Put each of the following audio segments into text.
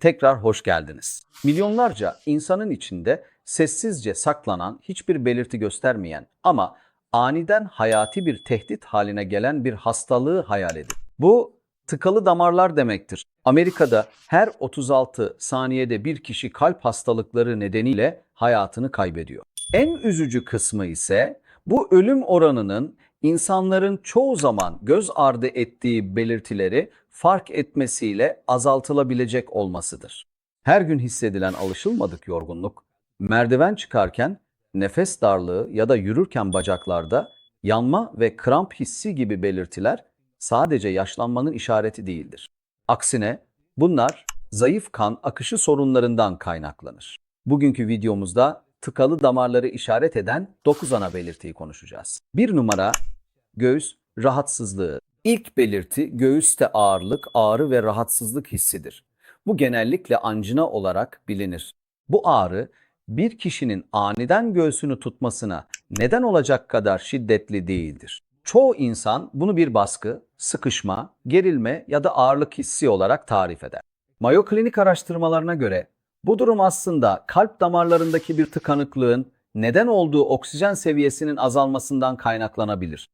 Tekrar hoş geldiniz. Milyonlarca insanın içinde sessizce saklanan, hiçbir belirti göstermeyen ama aniden hayati bir tehdit haline gelen bir hastalığı hayal edin. Bu tıkalı damarlar demektir. Amerika'da her 36 saniyede bir kişi kalp hastalıkları nedeniyle hayatını kaybediyor. En üzücü kısmı ise bu ölüm oranının insanların çoğu zaman göz ardı ettiği belirtileri fark etmesiyle azaltılabilecek olmasıdır. Her gün hissedilen alışılmadık yorgunluk, merdiven çıkarken nefes darlığı ya da yürürken bacaklarda yanma ve kramp hissi gibi belirtiler sadece yaşlanmanın işareti değildir. Aksine bunlar zayıf kan akışı sorunlarından kaynaklanır. Bugünkü videomuzda tıkalı damarları işaret eden 9 ana belirtiyi konuşacağız. Bir numara göğüs rahatsızlığı. İlk belirti göğüste ağırlık, ağrı ve rahatsızlık hissidir. Bu genellikle anjina olarak bilinir. Bu ağrı bir kişinin aniden göğsünü tutmasına neden olacak kadar şiddetli değildir. Çoğu insan bunu bir baskı, sıkışma, gerilme ya da ağırlık hissi olarak tarif eder. Mayo Klinik araştırmalarına göre bu durum aslında kalp damarlarındaki bir tıkanıklığın neden olduğu oksijen seviyesinin azalmasından kaynaklanabilir.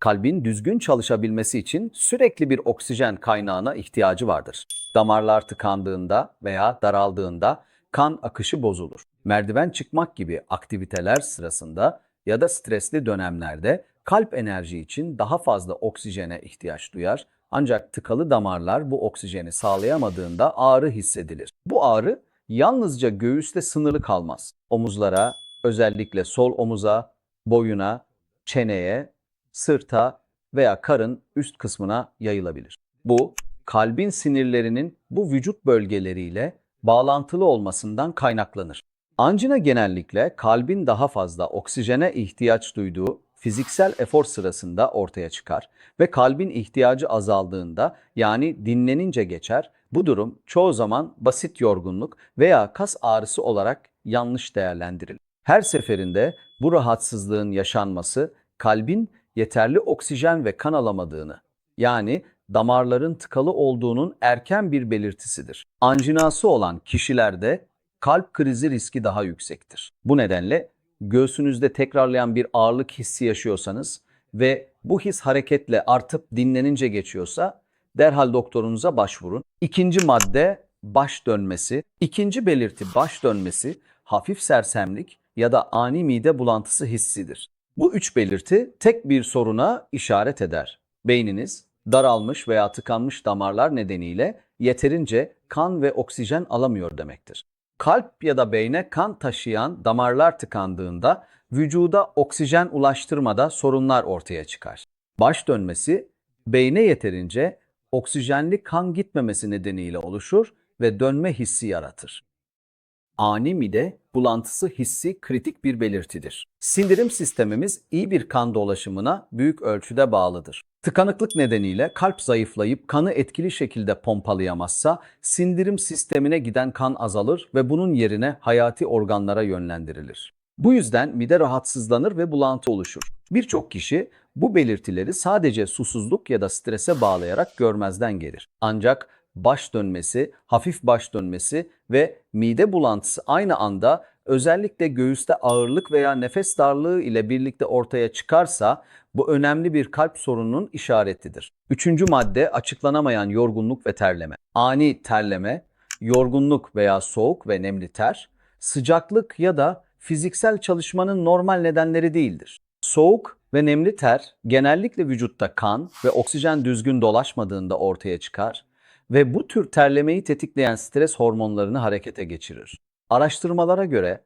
Kalbin düzgün çalışabilmesi için sürekli bir oksijen kaynağına ihtiyacı vardır. Damarlar tıkandığında veya daraldığında kan akışı bozulur. Merdiven çıkmak gibi aktiviteler sırasında ya da stresli dönemlerde kalp enerji için daha fazla oksijene ihtiyaç duyar. Ancak tıkalı damarlar bu oksijeni sağlayamadığında ağrı hissedilir. Bu ağrı yalnızca göğüste sınırlı kalmaz. Omuzlara, özellikle sol omuza, boyuna, çeneye, sırta veya karın üst kısmına yayılabilir. Bu kalbin sinirlerinin bu vücut bölgeleriyle bağlantılı olmasından kaynaklanır. Angina genellikle kalbin daha fazla oksijene ihtiyaç duyduğu fiziksel efor sırasında ortaya çıkar ve kalbin ihtiyacı azaldığında yani dinlenince geçer. Bu durum çoğu zaman basit yorgunluk veya kas ağrısı olarak yanlış değerlendirilir. Her seferinde bu rahatsızlığın yaşanması kalbin yeterli oksijen ve kan alamadığını yani damarların tıkalı olduğunun erken bir belirtisidir. Anjinası olan kişilerde kalp krizi riski daha yüksektir. Bu nedenle göğsünüzde tekrarlayan bir ağırlık hissi yaşıyorsanız ve bu his hareketle artıp dinlenince geçiyorsa derhal doktorunuza başvurun. İkinci madde baş dönmesi. İkinci belirti baş dönmesi hafif sersemlik ya da ani mide bulantısı hissidir. Bu üç belirti tek bir soruna işaret eder. Beyniniz daralmış veya tıkanmış damarlar nedeniyle yeterince kan ve oksijen alamıyor demektir. Kalp ya da beyne kan taşıyan damarlar tıkandığında vücuda oksijen ulaştırmada sorunlar ortaya çıkar. Baş dönmesi beyne yeterince oksijenli kan gitmemesi nedeniyle oluşur ve dönme hissi yaratır. Ani mide bulantısı hissi kritik bir belirtidir. Sindirim sistemimiz iyi bir kan dolaşımına büyük ölçüde bağlıdır. Tıkanıklık nedeniyle kalp zayıflayıp kanı etkili şekilde pompalayamazsa sindirim sistemine giden kan azalır ve bunun yerine hayati organlara yönlendirilir. Bu yüzden mide rahatsızlanır ve bulantı oluşur. Birçok kişi bu belirtileri sadece susuzluk ya da strese bağlayarak görmezden gelir. Ancak baş dönmesi, hafif baş dönmesi ve mide bulantısı aynı anda özellikle göğüste ağırlık veya nefes darlığı ile birlikte ortaya çıkarsa bu önemli bir kalp sorununun işaretidir. Üçüncü madde açıklanamayan yorgunluk ve terleme. Ani terleme, yorgunluk veya soğuk ve nemli ter, sıcaklık ya da fiziksel çalışmanın normal nedenleri değildir. Soğuk ve nemli ter genellikle vücutta kan ve oksijen düzgün dolaşmadığında ortaya çıkar ve bu tür terlemeyi tetikleyen stres hormonlarını harekete geçirir. Araştırmalara göre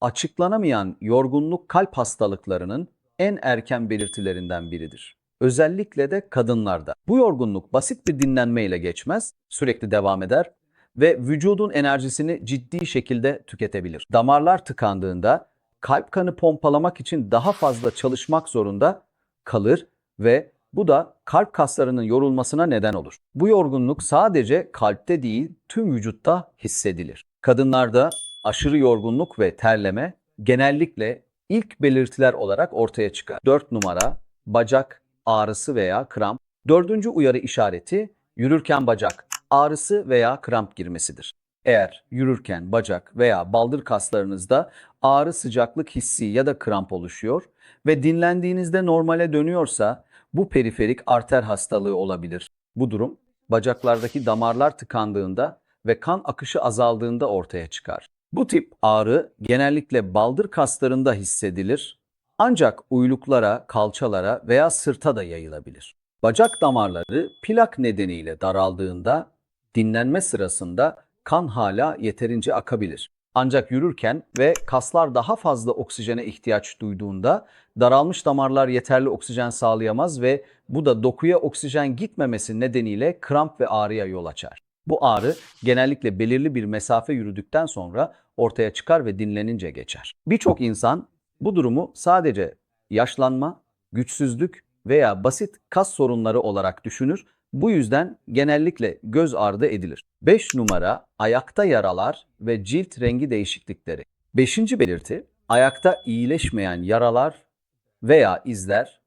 açıklanamayan yorgunluk kalp hastalıklarının en erken belirtilerinden biridir. Özellikle de kadınlarda. Bu yorgunluk basit bir dinlenmeyle geçmez, sürekli devam eder ve vücudun enerjisini ciddi şekilde tüketebilir. Damarlar tıkandığında kalp kanı pompalamak için daha fazla çalışmak zorunda kalır ve bu da kalp kaslarının yorulmasına neden olur. Bu yorgunluk sadece kalpte değil tüm vücutta hissedilir. Kadınlarda aşırı yorgunluk ve terleme genellikle ilk belirtiler olarak ortaya çıkar. 4 numara bacak ağrısı veya kramp. Dördüncü uyarı işareti yürürken bacak ağrısı veya kramp girmesidir. Eğer yürürken bacak veya baldır kaslarınızda ağrı sıcaklık hissi ya da kramp oluşuyor ve dinlendiğinizde normale dönüyorsa bu periferik arter hastalığı olabilir. Bu durum bacaklardaki damarlar tıkandığında ve kan akışı azaldığında ortaya çıkar. Bu tip ağrı genellikle baldır kaslarında hissedilir ancak uyluklara, kalçalara veya sırta da yayılabilir. Bacak damarları plak nedeniyle daraldığında dinlenme sırasında kan hala yeterince akabilir. Ancak yürürken ve kaslar daha fazla oksijene ihtiyaç duyduğunda daralmış damarlar yeterli oksijen sağlayamaz ve bu da dokuya oksijen gitmemesi nedeniyle kramp ve ağrıya yol açar. Bu ağrı genellikle belirli bir mesafe yürüdükten sonra ortaya çıkar ve dinlenince geçer. Birçok insan bu durumu sadece yaşlanma, güçsüzlük veya basit kas sorunları olarak düşünür. Bu yüzden genellikle göz ardı edilir. 5 numara ayakta yaralar ve cilt rengi değişiklikleri. 5. belirti ayakta iyileşmeyen yaralar veya izler,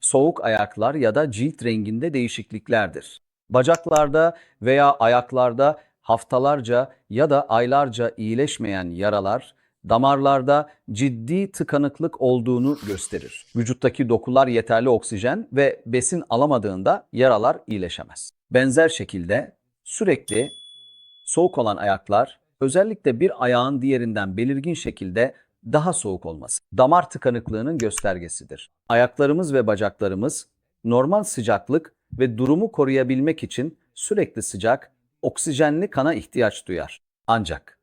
soğuk ayaklar ya da cilt renginde değişikliklerdir. Bacaklarda veya ayaklarda haftalarca ya da aylarca iyileşmeyen yaralar, damarlarda ciddi tıkanıklık olduğunu gösterir. Vücuttaki dokular yeterli oksijen ve besin alamadığında yaralar iyileşemez. Benzer şekilde sürekli soğuk olan ayaklar özellikle bir ayağın diğerinden belirgin şekilde daha soğuk olması damar tıkanıklığının göstergesidir. Ayaklarımız ve bacaklarımız normal sıcaklık ve durumu koruyabilmek için sürekli sıcak, oksijenli kana ihtiyaç duyar. Ancak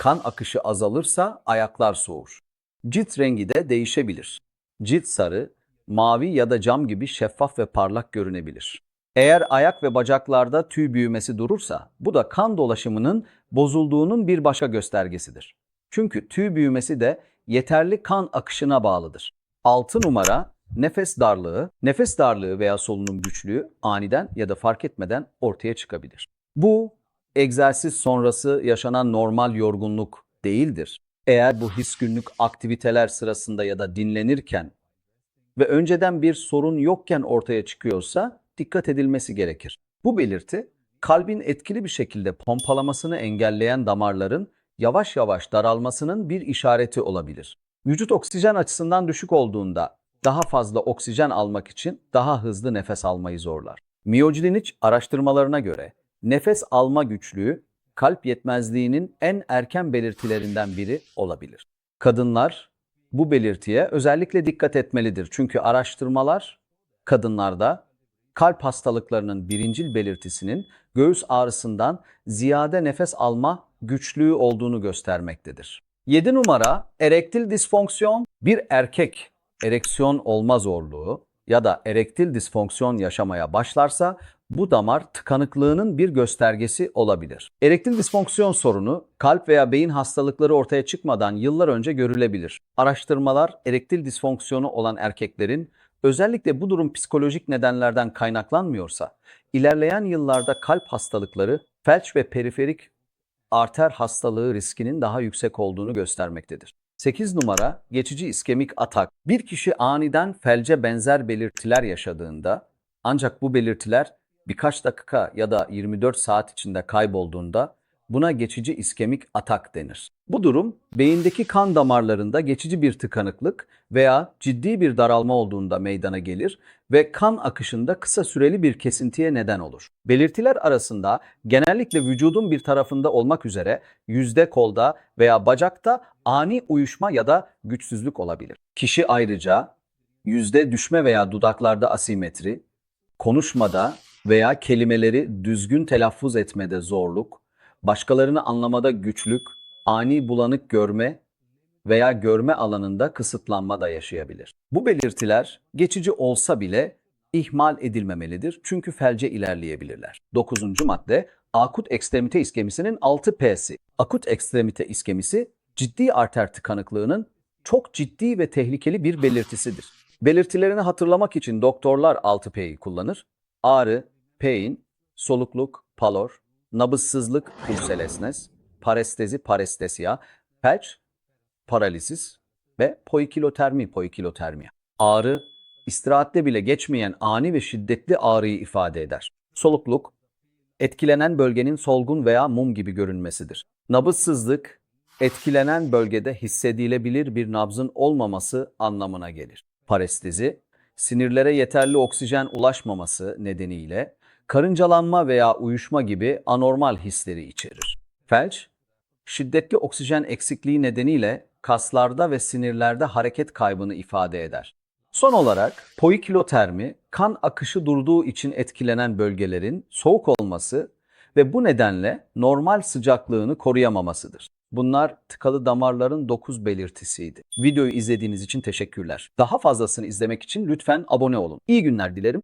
kan akışı azalırsa ayaklar soğur. Cilt rengi de değişebilir. Cilt sarı, mavi ya da cam gibi şeffaf ve parlak görünebilir. Eğer ayak ve bacaklarda tüy büyümesi durursa bu da kan dolaşımının bozulduğunun bir başka göstergesidir. Çünkü tüy büyümesi de yeterli kan akışına bağlıdır. 6 numara nefes darlığı, nefes darlığı veya solunum güçlüğü aniden ya da fark etmeden ortaya çıkabilir. Bu egzersiz sonrası yaşanan normal yorgunluk değildir. Eğer bu his günlük aktiviteler sırasında ya da dinlenirken ve önceden bir sorun yokken ortaya çıkıyorsa dikkat edilmesi gerekir. Bu belirti kalbin etkili bir şekilde pompalamasını engelleyen damarların yavaş yavaş daralmasının bir işareti olabilir. Vücut oksijen açısından düşük olduğunda daha fazla oksijen almak için daha hızlı nefes almayı zorlar. Miyoclinic araştırmalarına göre nefes alma güçlüğü kalp yetmezliğinin en erken belirtilerinden biri olabilir. Kadınlar bu belirtiye özellikle dikkat etmelidir. Çünkü araştırmalar kadınlarda kalp hastalıklarının birincil belirtisinin göğüs ağrısından ziyade nefes alma güçlüğü olduğunu göstermektedir. 7 numara erektil disfonksiyon bir erkek ereksiyon olma zorluğu ya da erektil disfonksiyon yaşamaya başlarsa bu damar tıkanıklığının bir göstergesi olabilir. Erektil disfonksiyon sorunu kalp veya beyin hastalıkları ortaya çıkmadan yıllar önce görülebilir. Araştırmalar erektil disfonksiyonu olan erkeklerin özellikle bu durum psikolojik nedenlerden kaynaklanmıyorsa ilerleyen yıllarda kalp hastalıkları, felç ve periferik arter hastalığı riskinin daha yüksek olduğunu göstermektedir. 8 numara geçici iskemik atak. Bir kişi aniden felce benzer belirtiler yaşadığında ancak bu belirtiler birkaç dakika ya da 24 saat içinde kaybolduğunda buna geçici iskemik atak denir. Bu durum beyindeki kan damarlarında geçici bir tıkanıklık veya ciddi bir daralma olduğunda meydana gelir ve kan akışında kısa süreli bir kesintiye neden olur. Belirtiler arasında genellikle vücudun bir tarafında olmak üzere yüzde kolda veya bacakta ani uyuşma ya da güçsüzlük olabilir. Kişi ayrıca yüzde düşme veya dudaklarda asimetri, konuşmada veya kelimeleri düzgün telaffuz etmede zorluk, başkalarını anlamada güçlük, ani bulanık görme veya görme alanında kısıtlanma da yaşayabilir. Bu belirtiler geçici olsa bile ihmal edilmemelidir çünkü felce ilerleyebilirler. 9. madde akut ekstremite iskemisinin 6P'si. Akut ekstremite iskemisi ciddi arter tıkanıklığının çok ciddi ve tehlikeli bir belirtisidir. Belirtilerini hatırlamak için doktorlar 6P'yi kullanır. Ağrı, pain, solukluk, palor, nabızsızlık, pulselesnes, parestezi, parestesya, felç, paralisis ve poikilotermi, poikilotermiya. Ağrı, istirahatte bile geçmeyen ani ve şiddetli ağrıyı ifade eder. Solukluk, etkilenen bölgenin solgun veya mum gibi görünmesidir. Nabızsızlık, etkilenen bölgede hissedilebilir bir nabzın olmaması anlamına gelir. Parestezi, sinirlere yeterli oksijen ulaşmaması nedeniyle karıncalanma veya uyuşma gibi anormal hisleri içerir. Felç, şiddetli oksijen eksikliği nedeniyle kaslarda ve sinirlerde hareket kaybını ifade eder. Son olarak poikilotermi, kan akışı durduğu için etkilenen bölgelerin soğuk olması ve bu nedenle normal sıcaklığını koruyamamasıdır. Bunlar tıkalı damarların dokuz belirtisiydi. Videoyu izlediğiniz için teşekkürler. Daha fazlasını izlemek için lütfen abone olun. İyi günler dilerim.